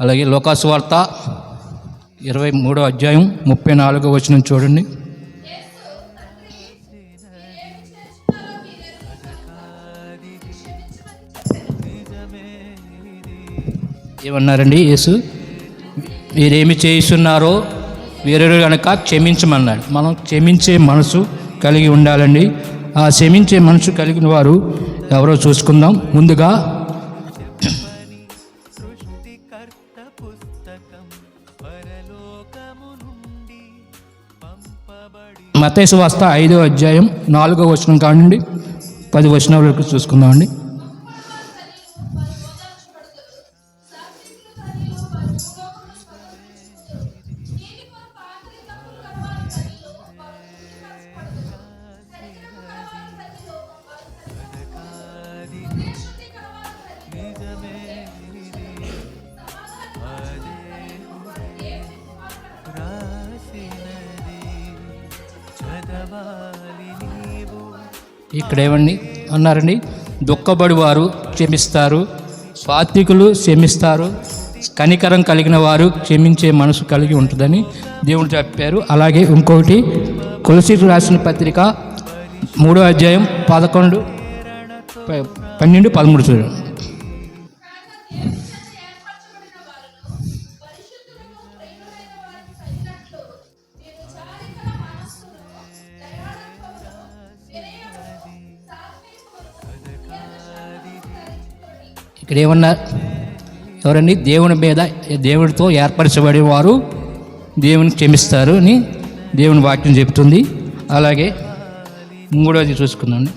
అలాగే లోకాసువార్త ఇరవై మూడో అధ్యాయం ముప్పై నాలుగో వచనం చూడండి. ఏమన్నారండి యేసు? మీరేమి చేయిస్తున్నారో వేరే కనుక క్షమించమన్నాడు. మనం క్షమించే మనసు కలిగి ఉండాలండి. ఆ క్షమించే మనసు కలిగిన వారు ఎవరో చూసుకుందాం. ముందుగా మతేసు వాస్త ఐదో అధ్యాయం నాలుగో వచనం కానివ్వండి పది వచనాల వరకు చూసుకుందామండి. చదవాలి ఇక్కడ ఏమండి అన్నారండి? దుఃఖపడివారు క్షమిస్తారు సాత్వికులు క్షమిస్తారు కనికరం కలిగిన వారు క్షమించే మనసు కలిగి ఉంటుందని దేవుడు చెప్పారు. అలాగే ఇంకొకటి కొలసీకు రాసిన పత్రిక మూడో అధ్యాయం పదకొండు ప- పన్నెండు పదమూడు చూడండి. ఇక్కడ ఏమన్నా ఎవరండి? దేవుని మీద దేవుడితో ఏర్పరచబడే వారు దేవుని క్షమిస్తారు అని దేవుని వాక్యం చెప్తుంది. అలాగే మూడోది చూసుకుందాం.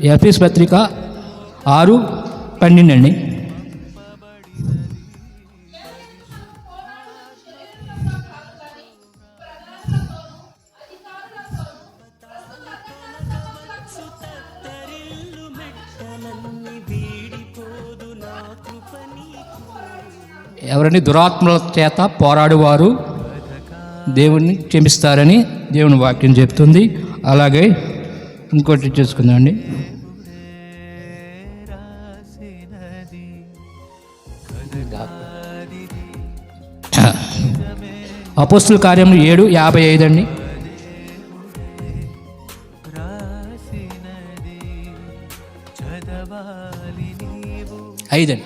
దేవుని ఎఫీస్ పత్రిక ఆరు పన్నెండు అండి. ఎవరని దురాత్మల చేత పోరాడువారు దేవుణ్ణి క్షమిస్తారని దేవుని వాక్యం చెప్తుంది. అలాగే ఇంకోటి చూసుకుందామండి. అపోస్తుల కార్యములు ఏడు యాభై ఐదు అండి. ఐదండి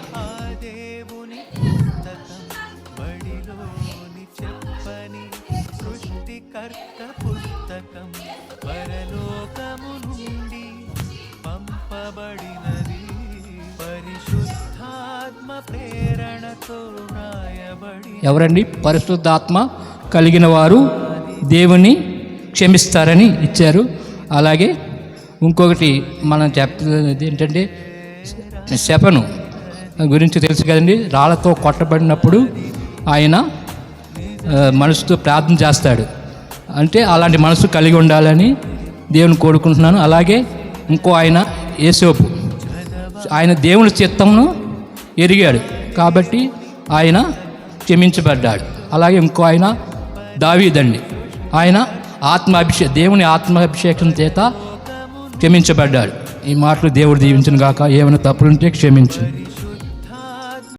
కర్త పుస్తకం పరలోకము నుండి పంపబడినది. పరిశుద్ధాత్మ ప్రేరణతో రాయబడి ఎవరండి? పరిశుద్ధాత్మ కలిగిన వారు దేవుని క్షమిస్తారని ఇచ్చారు. అలాగే ఇంకొకటి మనం చెప్తున్నది ఏంటంటే శపను గురించి తెలుసు కదండి. రాళ్ళతో కొట్టబడినప్పుడు ఆయన మనసుతో ప్రార్థన చేస్తాడు. అంటే అలాంటి మనసు కలిగి ఉండాలని దేవుని కోరుకుంటున్నాను. అలాగే ఇంకో ఆయన ఏసోపు ఆయన దేవుని చిత్తంను ఎరిగాడు. కాబట్టి ఆయన క్షమించబడ్డాడు. అలాగే ఇంకో ఆయన దావీదండి. ఆయన ఆత్మాభిషే దేవుని ఆత్మాభిషేకం చేత క్షమించబడ్డాడు. ఈ మాటలు దేవుడు దీవించను గాక ఏమైనా తప్పులుంటే క్షమించు.